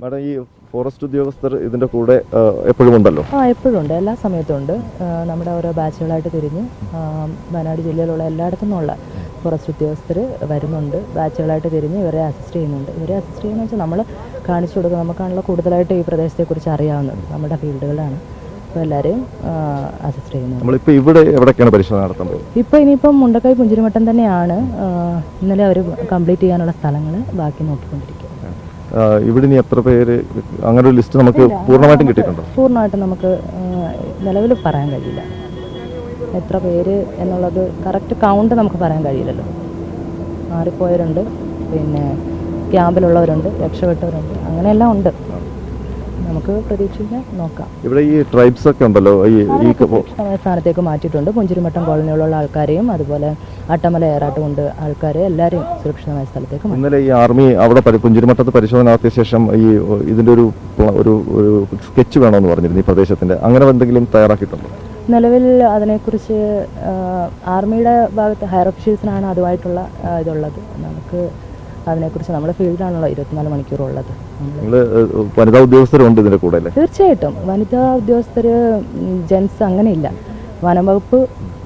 Madam ഈ forest ഉദ്യോഗസ്ഥർ ഇതിന്റെ കൂടെ എപ്പോഴും ഉണ്ടല്ലോ? ആ എപ്പോഴും ഉണ്ട്. എല്ലാ സമയത്തും ഉണ്ട്. നമ്മുടെ ഓരോ ബാച്ചുകളായിട്ട് തിരിഞ്ഞ് വയനാട് ജില്ലയിലുള്ള എല്ലായിടത്തു നിന്നുള്ള ഫോറസ്റ്റ് ഉദ്യോഗസ്ഥർ വരുന്നുണ്ട്. ബാച്ചുകളായിട്ട് തിരിഞ്ഞ് ഇവരെ അസിസ്റ്റ് ചെയ്യുന്നുണ്ട്. ഇവരെ അസിസ്റ്റ് ചെയ്യുന്ന വെച്ചാൽ നമ്മൾ കാണിച്ചു കൊടുക്കുക നമുക്കാണല്ലോ കൂടുതലായിട്ട് ഈ പ്രദേശത്തെക്കുറിച്ച് അറിയാവുന്നത്. നമ്മുടെ ഫീൽഡുകളാണ്. അപ്പോൾ എല്ലാവരെയും അസിസ്റ്റ് നമ്മളിപ്പോൾ ഇവിടെ എവിടെയൊക്കെയാണ് പരിശോധന നടത്തേണ്ടത്? ഇപ്പോൾ ഇനിയിപ്പം മുണ്ടക്കൈ പുഞ്ചിരിമട്ടം തന്നെയാണ് ഇന്നലെ അവർ കംപ്ലീറ്റ് ചെയ്യാനുള്ള സ്ഥലങ്ങൾ ബാക്കി നോക്കിക്കൊണ്ടിരിക്കുക. ഇവിടെ ഇനി എത്ര പേര് അങ്ങനെ ഒരു ലിസ്റ്റ് നമുക്ക് പൂർണമായിട്ടും കിട്ടിയിട്ടുണ്ടോ? പൂർണമായിട്ടും നമുക്ക് നിലവിൽ പറയാൻ കഴിയില്ല. എത്ര പേര് എന്നുള്ളത് കറക്റ്റ് കൗണ്ട് നമുക്ക് പറയാൻ കഴിയില്ലല്ലോ. മാറിപ്പോയവരുണ്ട് പിന്നെ ക്യാമ്പിലുള്ളവരുണ്ട് രക്ഷപ്പെട്ടവരുണ്ട് അങ്ങനെയെല്ലാം ഉണ്ട്. നമുക്ക് പ്രതീക്ഷിച്ച് നോക്കാം. ഇവിടെ ഈ ട്രൈബ്സ് ഒക്കെ ഉണ്ടല്ലോ ഈ ഈ സ്ഥാനത്തേക്ക് മാറ്റിയിട്ടുണ്ട്. പുഞ്ചിരിമട്ടം കോളനിയിലുള്ള ആൾക്കാരെയും അതുപോലെ അട്ടമല ഏറാട്ടുകൊണ്ട് ആൾക്കാരെ എല്ലാവരെയും സുരക്ഷിതമായ സ്ഥലത്തേക്ക് ഇന്നലെ ഈ ആർമി അവിടെ പുഞ്ചിരിമട്ടത്ത് പരിശോധന നടത്തിയ ശേഷം ഈ ഇതിന്റെ ഒരു ഒരു സ്കെച്ച് വേണമെന്ന് പറഞ്ഞിരുന്നു ഈ പ്രദേശത്തിന്റെ. അങ്ങനെ എന്തെങ്കിലും തയ്യാറാക്കിയിട്ടുണ്ടോ? നിലവിൽ അതിനെക്കുറിച്ച് ആർമിയുടെ ഭാഗത്ത് ഹയർ ഒഫീഷ്യൽസിനാണ് അതുമായിട്ടുള്ള ഇതുള്ളത്. നമുക്ക് അതിനെക്കുറിച്ച് നമ്മുടെ ഫീൽഡിലാണല്ലോ ഇരുപത്തിനാല് മണിക്കൂറുള്ളത്. വനിതാ ഉദ്യോഗസ്ഥരുണ്ട് ഇതിന്റെ കൂടെ തീർച്ചയായിട്ടും. വനിതാ ഉദ്യോഗസ്ഥർ ജെൻസ് അങ്ങനെയില്ല. വനം വകുപ്പ്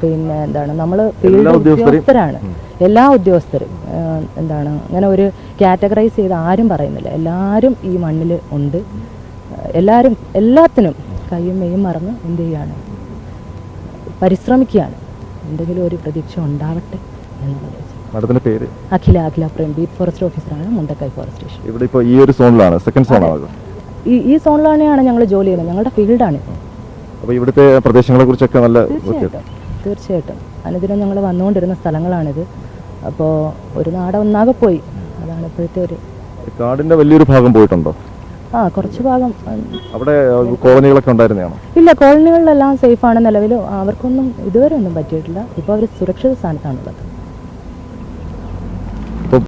പിന്നെ എന്താണ് നമ്മൾ ഫീൽഡ് ഉദ്യോഗസ്ഥരാണ്. എല്ലാ ഉദ്യോഗസ്ഥരും എന്താണ് അങ്ങനെ ഒരു കാറ്റഗറൈസ് ചെയ്ത് ആരും പറയുന്നില്ല. എല്ലാവരും ഈ മണ്ണിൽ ഉണ്ട്. എല്ലാവരും എല്ലാത്തിനും കയ്യും മെയ്യും മറന്ന് എന്ത് ചെയ്യാണ്? പരിശ്രമിക്കുകയാണ്. എന്തെങ്കിലും ഒരു പ്രതീക്ഷ ഉണ്ടാവട്ടെ എന്നുള്ളത്. മാഡത്തിന്റെ പേര്? അഖില അഖില പ്രേം. ബീറ്റ് ഫോറസ്റ്റ് ഓഫീസറാണ് മുണ്ടക്കൈ ഫോറസ്റ്റ് സ്റ്റേഷൻ. ഇവിടെ ഇപ്പോൾ ഈ ഒരു സോണിലാണ് സെക്കൻഡ് സോണാണ് ഈ ഈ തന്നെയാണ് ഞങ്ങൾ ജോലി ചെയ്യുന്നത്. ഞങ്ങളുടെ ഫീൽഡാണ്. അപ്പോൾ ഇവിടുത്തെ പ്രദേശങ്ങളെ കുറിച്ചൊക്കെ നല്ല തീർച്ചയായിട്ടും തീർച്ചയായിട്ടും. അനുദിനം ഞങ്ങൾ വന്നുകൊണ്ടിരുന്ന സ്ഥലങ്ങളാണിത്. അപ്പോൾ ഒരു നാട് ഒന്നാകെ പോയി. അതാണ് ഇപ്പോഴത്തെ ഒരു കാടിന്റെ വലിയൊരു ഭാഗം പോയിട്ടുണ്ടോ? ആ കുറച്ച് ഭാഗം അവിടെ കോളനികളൊക്കെ ഉണ്ടായിരുന്നതാണോ? ഇല്ല കോളനികളിലെല്ലാം സേഫാണ് നിലവിൽ അവർക്കൊന്നും ഇതുവരെ ഒന്നും പറ്റിയിട്ടില്ല. ഇപ്പോൾ അവർ സുരക്ഷിത സ്ഥാനത്താണുള്ളത്.